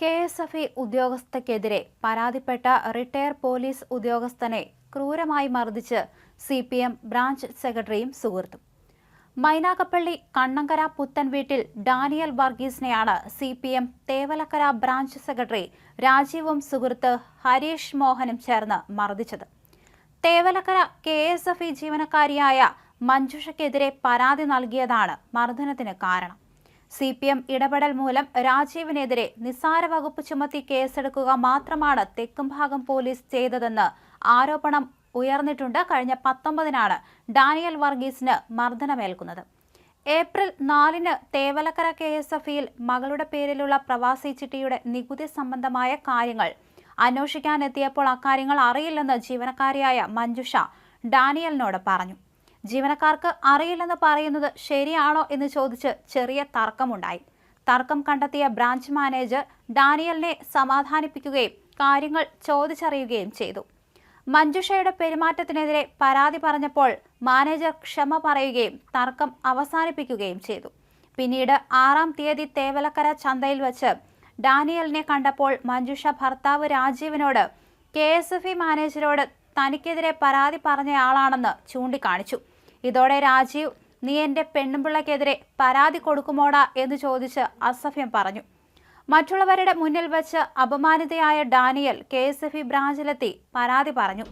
K S F E ഉദ്യോഗസ്ഥക്കെതിരെ പരാതിപ്പെട്ട retire police ഉദ്യോഗസ്ഥനെ ക്രൂരമായി മർദ്ദിച്ച് സി പി എം ബ്രാഞ്ച് സെക്രട്ടറിയും സുഹൃത്തും. മൈനാകപ്പള്ളി കണ്ണങ്കര പുത്തൻ വീട്ടിൽ Daniel വർഗീസിനെയാണ് C P M Thevalakkara branch secretary രാജീവും സുഹൃത്ത് ഹരീഷ് മോഹനും ചേർന്ന് മർദ്ദിച്ചത്. Thevalakkara K S F E ജീവനക്കാരിയായ മഞ്ജുഷയ്ക്കെതിരെ പരാതി നൽകിയതാണ് മർദ്ദനത്തിന് കാരണം. സി പി എം ഇടപെടൽ മൂലം രാജീവിനെതിരെ നിസ്സാര വകുപ്പ് ചുമത്തി കേസെടുക്കുക മാത്രമാണ് തെക്കുംഭാഗം പോലീസ് ചെയ്തതെന്ന് ആരോപണം ഉയർന്നിട്ടുണ്ട്. കഴിഞ്ഞ പത്തൊമ്പതിനാണ് ഡാനിയൽ വർഗീസിന് മർദ്ദനമേൽക്കുന്നത്. ഏപ്രിൽ നാലിന് തേവലക്കര കെ എസ് എഫ് മകളുടെ പേരിലുള്ള പ്രവാസി ചിട്ടിയുടെ നികുതി സംബന്ധമായ കാര്യങ്ങൾ അന്വേഷിക്കാനെത്തിയപ്പോൾ അക്കാര്യങ്ങൾ അറിയില്ലെന്ന് ജീവനക്കാരിയായ മഞ്ജുഷ ഡാനിയലിനോട് പറഞ്ഞു. ജീവനക്കാർക്ക് അറിയില്ലെന്ന് പറയുന്നത് ശരിയാണോ എന്ന് ചോദിച്ച് ചെറിയ തർക്കമുണ്ടായി. തർക്കം കണ്ടെത്തിയ ബ്രാഞ്ച് മാനേജർ ഡാനിയലിനെ സമാധാനിപ്പിക്കുകയും കാര്യങ്ങൾ ചോദിച്ചറിയുകയും ചെയ്തു. മഞ്ജുഷയുടെ പെരുമാറ്റത്തിനെതിരെ പരാതി പറഞ്ഞപ്പോൾ മാനേജർ ക്ഷമ പറയുകയും തർക്കം അവസാനിപ്പിക്കുകയും ചെയ്തു. പിന്നീട് ആറാം തീയതി തേവലക്കര ചന്തയിൽ വച്ച് ഡാനിയലിനെ കണ്ടപ്പോൾ മഞ്ജുഷ ഭർത്താവ് രാജീവിനോട് കെ എസ് എഫ് ഇ മാനേജരോട് തനിക്കെതിരെ പരാതി പറഞ്ഞയാളാണെന്ന് ചൂണ്ടിക്കാണിച്ചു. ഇതോടെ രാജീവ് നീ എന്റെ പെണ്ണുപിള്ളയ്ക്കെതിരെ പരാതി കൊടുക്കുമോടാ? എന്ന് ചോദിച്ച് അസഭ്യം പറഞ്ഞു. മറ്റുള്ളവരുടെ മുന്നിൽ വച്ച് അപമാനിതയായ Daniel K S F E ബ്രാഞ്ചിലെത്തി പരാതി പറഞ്ഞു.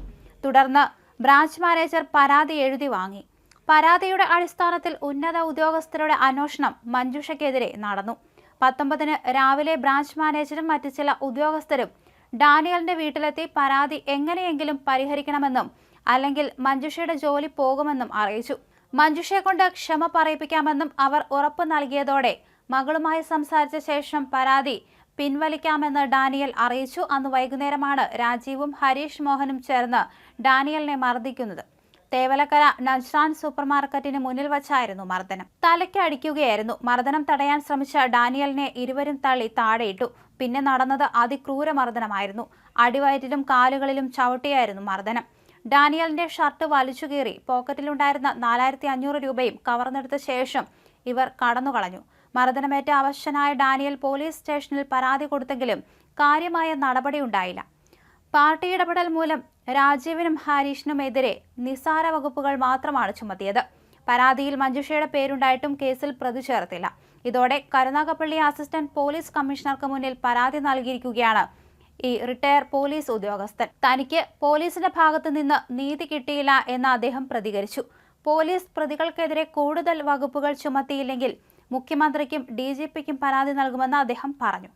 തുടർന്ന് ബ്രാഞ്ച് മാനേജർ പരാതി എഴുതി വാങ്ങി. പരാതിയുടെ അടിസ്ഥാനത്തിൽ ഉന്നത ഉദ്യോഗസ്ഥരുടെ അന്വേഷണം മഞ്ജുഷയ്ക്കെതിരെ നടന്നു. പത്തൊമ്പതിന് രാവിലെ ബ്രാഞ്ച് മാനേജരും മറ്റു ചില ഉദ്യോഗസ്ഥരും ഡാനിയലിന്റെ വീട്ടിലെത്തി പരാതി എങ്ങനെയെങ്കിലും പരിഹരിക്കണമെന്നും അല്ലെങ്കിൽ മഞ്ജുഷയുടെ ജോലി പോകുമെന്നും അറിയിച്ചു. മഞ്ജുഷയെ കൊണ്ട് ക്ഷമ പറയിപ്പിക്കാമെന്നും അവർ ഉറപ്പ് നൽകിയതോടെ മകളുമായി സംസാരിച്ച ശേഷം പരാതി പിൻവലിക്കാമെന്ന് ഡാനിയൽ അറിയിച്ചു. അന്ന് വൈകുന്നേരമാണ് രാജീവും ഹരീഷ് മോഹനും ചേർന്ന് ഡാനിയലിനെ മർദ്ദിക്കുന്നത്. തേവലക്കര നജ്രാൻ സൂപ്പർ മാർക്കറ്റിന് മുന്നിൽ വച്ചായിരുന്നു മർദ്ദനം. തലയ്ക്ക് അടിക്കുകയായിരുന്നു. മർദ്ദനം തടയാൻ ശ്രമിച്ച ഡാനിയലിനെ ഇരുവരും തള്ളി താഴെയിട്ടു. പിന്നെ നടന്നത് അതിക്രൂര മർദ്ദനമായിരുന്നു. അടിവയറ്റിലും കാലുകളിലും ചവിട്ടിയായിരുന്നു മർദ്ദനം. ഡാനിയലിന്റെ ഷർട്ട് വലിച്ചുകീറി പോക്കറ്റിലുണ്ടായിരുന്ന നാലായിരത്തി അഞ്ഞൂറ് രൂപയും കവർന്നെടുത്ത ശേഷം ഇവർ കടന്നുകളഞ്ഞു. മർദ്ദനമേറ്റ അവശനായ ഡാനിയൽ പോലീസ് സ്റ്റേഷനിൽ പരാതി കൊടുത്തെങ്കിലും കാര്യമായ നടപടിയുണ്ടായില്ല. പാർട്ടി ഇടപെടൽ മൂലം രാജീവിനും ഹാരീഷിനുമെതിരെ നിസാര വകുപ്പുകൾ മാത്രമാണ് ചുമത്തിയത്. പരാതിയിൽ മഞ്ജുഷയുടെ പേരുണ്ടായിട്ടും കേസിൽ പ്രതി ചേർത്തില്ല. ഇതോടെ കരുനാഗപ്പള്ളി അസിസ്റ്റന്റ് പോലീസ് കമ്മീഷണർക്ക് മുന്നിൽ പരാതി നൽകിയിരിക്കുകയാണ് ഈ റിട്ടയർ പോലീസ് ഉദ്യോഗസ്ഥൻ. തനിക്ക് പോലീസിന്റെ ഭാഗത്തു നിന്ന് നീതി കിട്ടിയില്ല എന്ന് അദ്ദേഹം പ്രതികരിച്ചു. പോലീസ് പ്രതികൾക്കെതിരെ കൂടുതൽ വകുപ്പുകൾ ചുമത്തിയില്ലെങ്കിൽ മുഖ്യമന്ത്രിക്കും ഡി പരാതി നൽകുമെന്ന് അദ്ദേഹം പറഞ്ഞു.